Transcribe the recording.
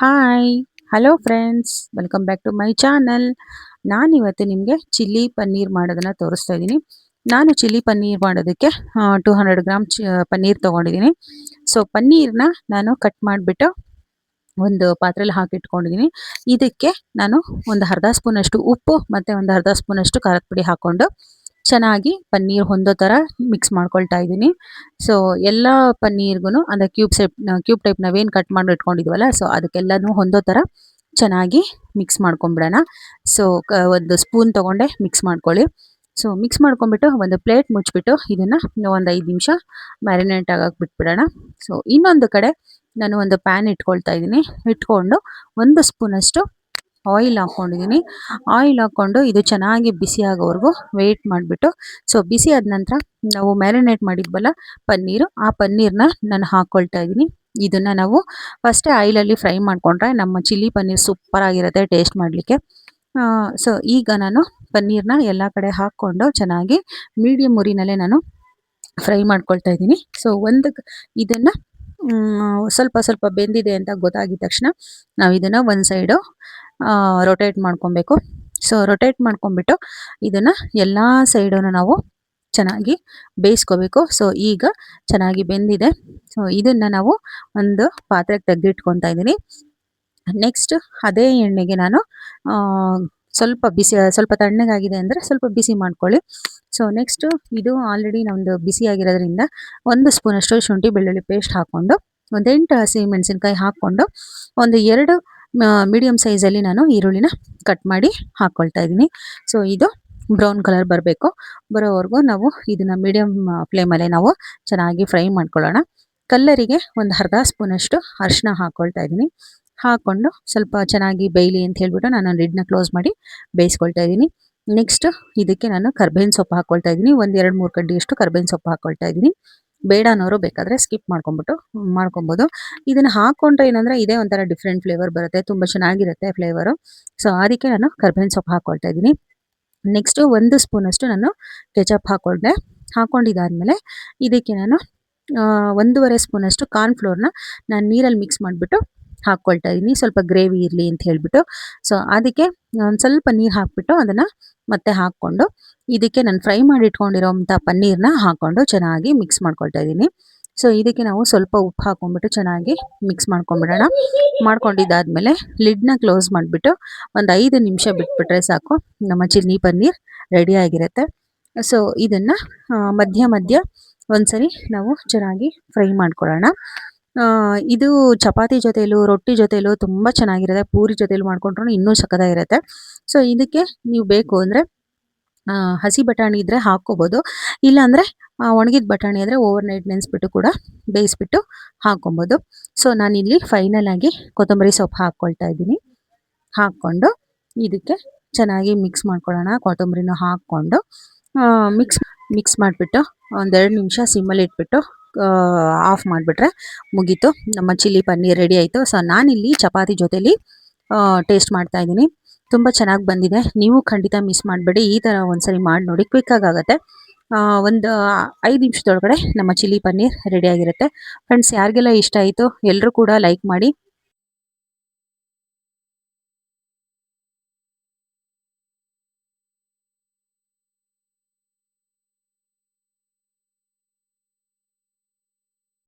Hi hello friends welcome back to my channel ನಾನಿವತ್ತು ನಿಮಗೆ chilli paneer ಮಾಡೋದನ್ನು ತೋರಿಸ್ತಾ ಇದ್ದೀನಿ. ನಾನು ಚಿಲ್ಲಿ ಪನ್ನೀರ್ ಮಾಡೋದಕ್ಕೆ ಟೂ ಹಂಡ್ರೆಡ್ ಗ್ರಾಮ್ ಚ ಪನ್ನೀರ್ ತೊಗೊಂಡಿದ್ದೀನಿ. ಸೊ ಪನ್ನೀರ್ನ ನಾನು ಕಟ್ ಮಾಡಿಬಿಟ್ಟು ಒಂದು ಪಾತ್ರೆಲಿ ಹಾಕಿಟ್ಕೊಂಡಿದ್ದೀನಿ. ಇದಕ್ಕೆ ನಾನು ಒಂದು ಅರ್ಧ ಸ್ಪೂನಷ್ಟು ಉಪ್ಪು ಮತ್ತು ಒಂದು ಅರ್ಧ ಸ್ಪೂನಷ್ಟು ಖಾರದ ಪುಡಿ ಹಾಕ್ಕೊಂಡು ಚೆನ್ನಾಗಿ ಪನ್ನೀರ್ ಹೊಂದೋ ಥರ ಮಿಕ್ಸ್ ಮಾಡ್ಕೊಳ್ತಾ ಇದ್ದೀನಿ. ಸೊ ಎಲ್ಲ ಪನ್ನೀರ್ಗೂ ಅಂದರೆ ಕ್ಯೂಬ್ ಸೆಪ್ ಕ್ಯೂಬ್ ಟೈಪ್ ನಾವೇನು ಕಟ್ ಮಾಡಿ ಇಟ್ಕೊಂಡಿದ್ವಲ್ಲ ಸೊ ಅದಕ್ಕೆಲ್ಲನೂ ಹೊಂದೋ ಥರ ಚೆನ್ನಾಗಿ ಮಿಕ್ಸ್ ಮಾಡ್ಕೊಂಬಿಡೋಣ. ಸೊ ಒಂದು ಸ್ಪೂನ್ ತೊಗೊಂಡೆ ಮಿಕ್ಸ್ ಮಾಡ್ಕೊಳ್ಳಿ. ಸೊ ಮಿಕ್ಸ್ ಮಾಡ್ಕೊಂಬಿಟ್ಟು ಒಂದು ಪ್ಲೇಟ್ ಮುಚ್ಚಿಬಿಟ್ಟು ಇದನ್ನು ಒಂದು ಐದು ನಿಮಿಷ ಮ್ಯಾರಿನೇಟ್ ಆಗಕ್ಕೆ ಬಿಟ್ಬಿಡೋಣ. ಸೊ ಇನ್ನೊಂದು ಕಡೆ ನಾನು ಒಂದು ಪ್ಯಾನ್ ಇಟ್ಕೊಳ್ತಾ ಇದ್ದೀನಿ. ಇಟ್ಕೊಂಡು ಒಂದು ಸ್ಪೂನಷ್ಟು ಆಯಿಲ್ ಹಾಕ್ಕೊಂಡಿದ್ದೀನಿ ಆಯಿಲ್ ಹಾಕ್ಕೊಂಡು ಇದು ಚೆನ್ನಾಗಿ ಬಿಸಿ ಆಗೋವರೆಗೂ ವೇಟ್ ಮಾಡಿಬಿಟ್ಟು ಸೊ ಬಿಸಿ ಆದ ನಂತರ ನಾವು ಮ್ಯಾರಿನೇಟ್ ಮಾಡಿದ್ವಲ್ಲ ಪನ್ನೀರು, ಆ ಪನ್ನೀರ್ನ ನಾನು ಹಾಕ್ಕೊಳ್ತಾ ಇದ್ದೀನಿ ಇದನ್ನು ನಾವು ಫಸ್ಟೇ ಆಯಿಲಲ್ಲಿ ಫ್ರೈ ಮಾಡಿಕೊಂಡ್ರೆ ನಮ್ಮ ಚಿಲ್ಲಿ ಪನ್ನೀರ್ ಸೂಪರ್ ಆಗಿರುತ್ತೆ ಟೇಸ್ಟ್ ಮಾಡಲಿಕ್ಕೆ. ಸೊ ಈಗ ನಾನು ಪನ್ನೀರ್ನ ಎಲ್ಲ ಕಡೆ ಹಾಕ್ಕೊಂಡು ಚೆನ್ನಾಗಿ ಮೀಡಿಯಮ್ ಉರಿನಲ್ಲೇ ನಾನು ಫ್ರೈ ಮಾಡ್ಕೊಳ್ತಾ ಇದ್ದೀನಿ ಸೊ ಒಂದು ಇದನ್ನು ಸ್ವಲ್ಪ ಸ್ವಲ್ಪ ಬೆಂದಿದೆ ಅಂತ ಗೊತ್ತಾಗಿದ ತಕ್ಷಣ ನಾವು ಇದನ್ನು ಒಂದು ಸೈಡು ರೊಟೇಟ್ ಮಾಡ್ಕೊಬೇಕು. ಸೊ ರೊಟೇಟ್ ಮಾಡ್ಕೊಂಬಿಟ್ಟು ಇದನ್ನು ಎಲ್ಲ ಸೈಡನ್ನು ನಾವು ಚೆನ್ನಾಗಿ ಬೇಯಿಸ್ಕೋಬೇಕು. ಸೊ ಈಗ ಚೆನ್ನಾಗಿ ಬೆಂದಿದೆ. ಸೊ ಇದನ್ನು ನಾವು ಒಂದು ಪಾತ್ರೆಗೆ ತೆಗೆದಿಟ್ಕೊತಾ ಇದ್ದೀನಿ. ನೆಕ್ಸ್ಟ್ ಅದೇ ಎಣ್ಣೆಗೆ ನಾನು ಸ್ವಲ್ಪ ಬಿಸಿ, ಸ್ವಲ್ಪ ತಣ್ಣಗಾಗಿದೆ ಅಂದರೆ ಸ್ವಲ್ಪ ಬಿಸಿ ಮಾಡ್ಕೊಳ್ಳಿ. ಸೊ ನೆಕ್ಸ್ಟು ಇದು ಆಲ್ರೆಡಿ ನಮ್ಮದು ಬಿಸಿ ಆಗಿರೋದ್ರಿಂದ ಒಂದು ಸ್ಪೂನಷ್ಟು ಶುಂಠಿ ಬೆಳ್ಳುಳ್ಳಿ ಪೇಸ್ಟ್ ಹಾಕ್ಕೊಂಡು, ಒಂದೆಂಟು ಹಸಿ ಮೆಣಸಿನ್ಕಾಯಿ ಹಾಕ್ಕೊಂಡು, ಒಂದು ಎರಡು ಮೀಡಿಯಮ್ ಸೈಜಲ್ಲಿ ನಾನು ಈರುಳ್ಳಿನ ಕಟ್ ಮಾಡಿ ಹಾಕ್ಕೊಳ್ತಾ ಇದ್ದೀನಿ. ಸೊ ಇದು ಬ್ರೌನ್ ಕಲರ್ ಬರಬೇಕು. ಬರೋವರೆಗೂ ನಾವು ಇದನ್ನು ಮೀಡಿಯಮ್ ಫ್ಲೇಮಲ್ಲೇ ನಾವು ಚೆನ್ನಾಗಿ ಫ್ರೈ ಮಾಡ್ಕೊಳ್ಳೋಣ. ಕಲ್ಲರಿಗೆ ಒಂದು ಅರ್ಧ ಸ್ಪೂನಷ್ಟು ಅರಿಶಿನ ಹಾಕ್ಕೊಳ್ತಾ ಇದ್ದೀನಿ. ಹಾಕ್ಕೊಂಡು ಸ್ವಲ್ಪ ಚೆನ್ನಾಗಿ ಬೇಯಲಿ ಅಂತ ಹೇಳ್ಬಿಟ್ಟು ನಾನು ಲಿಡ್ನ ಕ್ಲೋಸ್ ಮಾಡಿ ಬೇಯಿಸ್ಕೊಳ್ತಾ ಇದ್ದೀನಿ. ನೆಕ್ಸ್ಟ್ ಇದಕ್ಕೆ ನಾನು ಕರ್ಬೇವಿನ ಸೊಪ್ಪು ಹಾಕ್ಕೊಳ್ತಾ ಇದ್ದೀನಿ. ಒಂದು ಎರಡು ಮೂರು ಕಡ್ಡಿಯಷ್ಟು ಕರ್ಬೇವಿನ ಸೊಪ್ಪು ಹಾಕ್ಕೊಳ್ತಾ ಇದ್ದೀನಿ. ಬೇಡ ಅನ್ನೋರು ಬೇಕಾದರೆ ಸ್ಕಿಪ್ ಮಾಡ್ಕೊಂಬಿಟ್ಟು ಮಾಡ್ಕೊಬೋದು. ಇದನ್ನು ಹಾಕೊಂಡ್ರೆ ಏನಂದರೆ ಇದೇ ಒಂಥರ ಡಿಫ್ರೆಂಟ್ ಫ್ಲೇವರ್ ಬರುತ್ತೆ, ತುಂಬ ಚೆನ್ನಾಗಿರುತ್ತೆ ಫ್ಲೇವರು ಸೊ ಅದಕ್ಕೆ ನಾನು ಕರ್ಬೇವಿನ ಸೊಪ್ಪು ಹಾಕ್ಕೊಳ್ತಾ ಇದ್ದೀನಿ. ನೆಕ್ಸ್ಟು ಒಂದು ಸ್ಪೂನಷ್ಟು ನಾನು ಕೆಚಪ್ ಹಾಕ್ಕೊಂಡೆ ಹಾಕ್ಕೊಂಡಿದ್ದಾದಮೇಲೆ ಇದಕ್ಕೆ ನಾನು ಒಂದೂವರೆ ಸ್ಪೂನಷ್ಟು ಕಾರ್ನ್ಫ್ಲೋರ್ನ ನಾನು ನೀರಲ್ಲಿ ಮಿಕ್ಸ್ ಮಾಡಿಬಿಟ್ಟು ಹಾಕ್ಕೊಳ್ತಾ ಇದ್ದೀನಿ ಸ್ವಲ್ಪ ಗ್ರೇವಿ ಇರಲಿ ಅಂತ ಹೇಳಿಬಿಟ್ಟು. ಸೊ ಅದಕ್ಕೆ ಒಂದು ಸ್ವಲ್ಪ ನೀರು ಹಾಕ್ಬಿಟ್ಟು ಅದನ್ನು ಮತ್ತೆ ಹಾಕ್ಕೊಂಡು ಇದಕ್ಕೆ ನಾನು ಫ್ರೈ ಮಾಡಿ ಇಟ್ಕೊಂಡಿರೋಂಥ ಪನ್ನೀರ್ನ ಹಾಕ್ಕೊಂಡು ಚೆನ್ನಾಗಿ ಮಿಕ್ಸ್ ಮಾಡ್ಕೊಳ್ತಾ ಇದ್ದೀನಿ ಸೊ ಇದಕ್ಕೆ ನಾವು ಸ್ವಲ್ಪ ಉಪ್ಪು ಹಾಕೊಂಡ್ಬಿಟ್ಟು ಚೆನ್ನಾಗಿ ಮಿಕ್ಸ್ ಮಾಡ್ಕೊಂಡ್ಬಿಡೋಣ. ಮಾಡ್ಕೊಂಡಿದ್ದಾದ್ಮೇಲೆ ಲಿಡ್ನ ಕ್ಲೋಸ್ ಮಾಡಿಬಿಟ್ಟು ಒಂದು ಐದು ನಿಮಿಷ ಬಿಟ್ಬಿಟ್ರೆ ಸಾಕು. ನಮ್ಮ ಚಿಲ್ಲಿ ಪನ್ನೀರ್ ರೆಡಿಯಾಗಿರುತ್ತೆ ಸೊ ಇದನ್ನು ಮಧ್ಯ ಮಧ್ಯ ಒಂದ್ಸರಿ ನಾವು ಚೆನ್ನಾಗಿ ಫ್ರೈ ಮಾಡ್ಕೊಳ್ಳೋಣ. ಇದು ಚಪಾತಿ ಜೊತೆಲೂ, ರೊಟ್ಟಿ ಜೊತೆಲೂ ತುಂಬ ಚೆನ್ನಾಗಿರುತ್ತೆ. ಪೂರಿ ಜೊತೆಲೂ ಮಾಡ್ಕೊಂಡ್ರೂ ಇನ್ನೂ ಸಖತ್ತಾಗಿರುತ್ತೆ ಸೊ ಇದಕ್ಕೆ ನೀವು ಬೇಕು ಅಂದರೆ ಹಸಿ ಬಟಾಣಿ ಇದ್ದರೆ ಹಾಕ್ಕೋಬೋದು. ಇಲ್ಲಾಂದರೆ ಒಣಗಿದ ಬಟಾಣಿ ಆದರೆ ಓವರ್ ನೈಟ್ ನೆನೆಸ್ಬಿಟ್ಟು ಕೂಡ ಬೇಯಿಸ್ಬಿಟ್ಟು ಹಾಕ್ಕೊಬೋದು. ಸೊ ನಾನಿಲ್ಲಿ ಫೈನಲ್ ಆಗಿ ಕೊತ್ತಂಬರಿ ಸೊಪ್ಪು ಹಾಕ್ಕೊಳ್ತಾ ಇದ್ದೀನಿ. ಹಾಕ್ಕೊಂಡು ಇದಕ್ಕೆ ಚೆನ್ನಾಗಿ ಮಿಕ್ಸ್ ಮಾಡ್ಕೊಳ್ಳೋಣ. ಕೊತ್ತಂಬರಿನ ಹಾಕ್ಕೊಂಡು ಮಿಕ್ಸ್ ಮಿಕ್ಸ್ ಮಾಡಿಬಿಟ್ಟು ಒಂದೆರಡು ನಿಮಿಷ ಸಿಮ್ಮಲ್ಲಿ ಇಟ್ಬಿಟ್ಟು ಆಫ್ ಮಾಡಿಬಿಟ್ರೆ ಮುಗೀತು. ನಮ್ಮ ಚಿಲ್ಲಿ ಪನ್ನೀರ್ ರೆಡಿ ಆಯಿತು. ಸೊ ನಾನಿಲ್ಲಿ ಚಪಾತಿ ಜೊತೆಲಿ ಟೇಸ್ಟ್ ಮಾಡ್ತಾ ಇದ್ದೀನಿ. ತುಂಬ ಚೆನ್ನಾಗಿ ಬಂದಿದೆ. ನೀವು ಖಂಡಿತ ಮಿಸ್ ಮಾಡಬೇಡಿ. ಈ ಥರ ಒಂದ್ಸರಿ ಮಾಡಿ ನೋಡಿ ಕ್ವಿಕ್ಕಾಗಿ ಆಗುತ್ತೆ. ಒಂದು, ಐದು ನಿಮಿಷದೊಳಗಡೆ ನಮ್ಮ ಚಿಲ್ಲಿ ಪನ್ನೀರ್ ರೆಡಿಯಾಗಿರುತ್ತೆ ಫ್ರೆಂಡ್ಸ್ ಯಾರಿಗೆಲ್ಲ ಇಷ್ಟ ಆಯಿತು ಎಲ್ಲರೂ ಕೂಡ ಲೈಕ್ ಮಾಡಿ.